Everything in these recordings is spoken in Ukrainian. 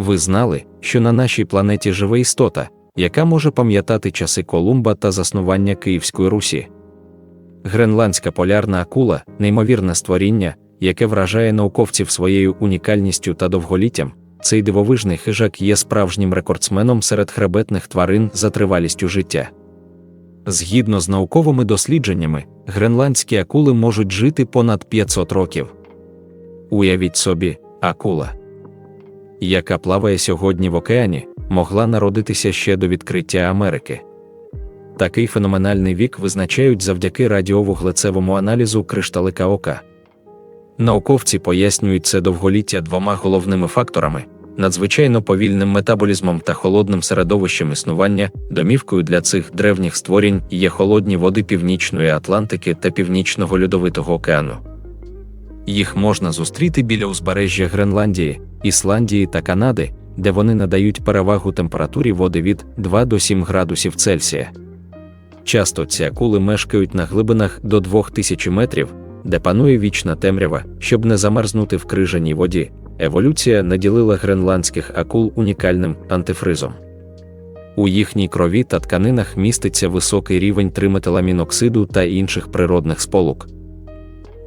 Ви знали, що на нашій планеті живе істота, яка може пам'ятати часи Колумба та заснування Київської Русі. Гренландська полярна акула неймовірне створіння, яке вражає науковців своєю унікальністю та довголіттям. Цей дивовижний хижак є справжнім рекордсменом серед хребетних тварин за тривалістю життя. Згідно з науковими дослідженнями, гренландські акули можуть жити понад 500 років. Уявіть собі, акула, яка плаває сьогодні в океані, могла народитися ще до відкриття Америки. Такий феноменальний вік визначають завдяки радіовуглецевому аналізу кришталика ока. Науковці пояснюють це довголіття двома головними факторами: надзвичайно повільним метаболізмом та холодним середовищем існування, домівкою для цих древніх створінь є холодні води Північної Атлантики та Північного Льодовитого океану. Їх можна зустріти біля узбережжя Гренландії, Ісландії та Канади, де вони надають перевагу температурі води від 2 до 7 градусів Цельсія. Часто ці акули мешкають на глибинах до 2000 метрів, де панує вічна темрява, щоб не замерзнути в крижаній воді. Еволюція наділила гренландських акул унікальним антифризом. У їхній крові та тканинах міститься високий рівень триметиламіноксиду та інших природних сполук,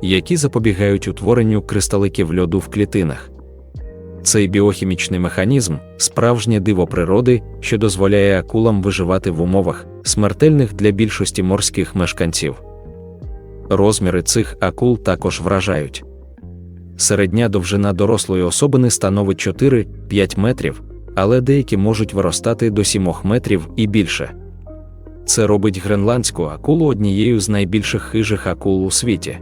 які запобігають утворенню кристаликів льоду в клітинах. Цей біохімічний механізм справжнє диво природи, що дозволяє акулам виживати в умовах, смертельних для більшості морських мешканців. Розміри цих акул також вражають. Середня довжина дорослої особини становить 4-5 метрів, але деякі можуть виростати до 7 метрів і більше. Це робить гренландську акулу однією з найбільших хижих акул у світі.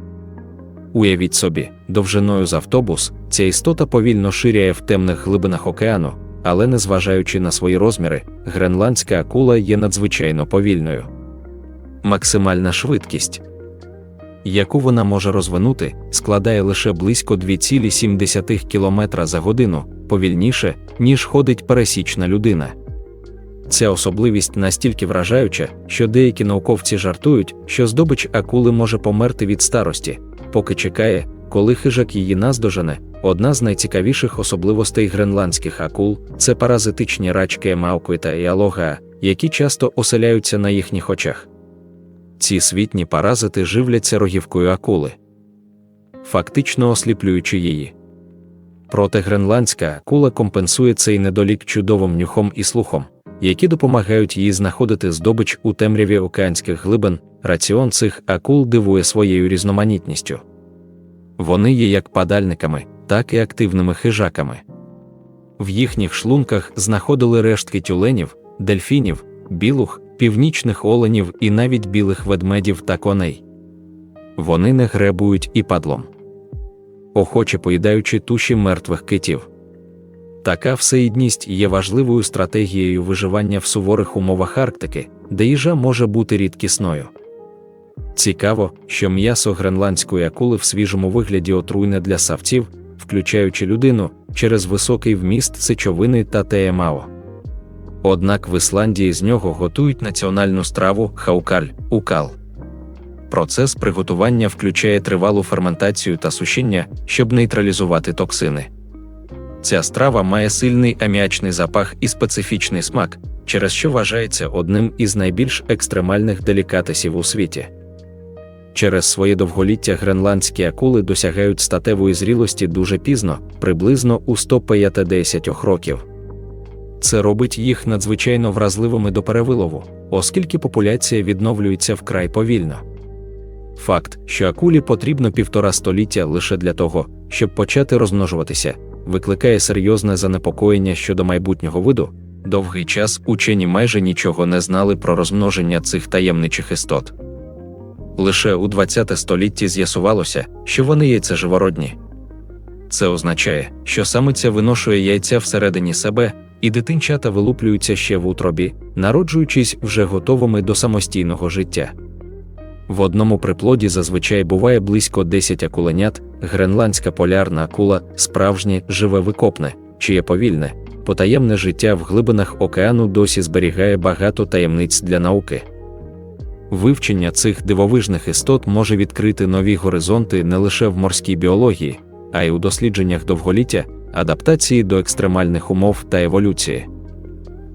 Уявіть собі, довжиною з автобус, ця істота повільно ширяє в темних глибинах океану, але незважаючи на свої розміри, гренландська акула є надзвичайно повільною. Максимальна швидкість, яку вона може розвинути, складає лише близько 2,7 км за годину, повільніше, ніж ходить пересічна людина. Ця особливість настільки вражаюча, що деякі науковці жартують, що здобич акули може померти від старості, поки чекає, коли хижак її наздожене. Одна з найцікавіших особливостей гренландських акул це паразитичні рачки Мауквіта і Алога, які часто оселяються на їхніх очах. Ці світні паразити живляться рогівкою акули, фактично осліплюючи її. Проте гренландська акула компенсує цей недолік чудовим нюхом і слухом, які допомагають їй знаходити здобич у темряві океанських глибин. Раціон цих акул дивує своєю різноманітністю. Вони є як падальниками, так і активними хижаками. В їхніх шлунках знаходили рештки тюленів, дельфінів, білух, північних оленів і навіть білих ведмедів та коней. Вони не гребують і падлом, охоче поїдаючи туші мертвих китів. Така всеїдність є важливою стратегією виживання в суворих умовах Арктики, де їжа може бути рідкісною. Цікаво, що м'ясо гренландської акули в свіжому вигляді отруйне для савців, включаючи людину, через високий вміст сечовини та ТМАО. Однак в Ісландії з нього готують національну страву хаукаль укал. Процес приготування включає тривалу ферментацію та сушіння, щоб нейтралізувати токсини. Ця страва має сильний аміачний запах і специфічний смак, через що вважається одним із найбільш екстремальних делікатесів у світі. Через своє довголіття гренландські акули досягають статевої зрілості дуже пізно, приблизно у 150 років. Це робить їх надзвичайно вразливими до перевилову, оскільки популяція відновлюється вкрай повільно. Факт, що акулі потрібно півтора століття лише для того, щоб почати розмножуватися, викликає серйозне занепокоєння щодо майбутнього виду. Довгий час учені майже нічого не знали про розмноження цих таємничих істот. Лише у 20 столітті з'ясувалося, що вони яйцеживородні. Це означає, що самиця виношує яйця всередині себе, і дитинчата вилуплюються ще в утробі, народжуючись вже готовими до самостійного життя. В одному приплоді зазвичай буває близько 10 акуленят, гренландська полярна акула, справжнє живе викопне, чиє повільне, потаємне життя в глибинах океану досі зберігає багато таємниць для науки. Вивчення цих дивовижних істот може відкрити нові горизонти не лише в морській біології, а й у дослідженнях довголіття, адаптації до екстремальних умов та еволюції.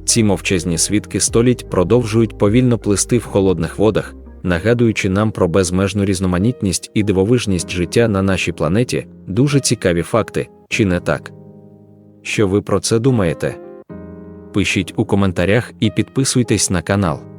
Ці мовчазні свідки століть продовжують повільно плисти в холодних водах, нагадуючи нам про безмежну різноманітність і дивовижність життя на нашій планеті, дуже цікаві факти, чи не так? Що ви про це думаєте? Пишіть у коментарях і підписуйтесь на канал.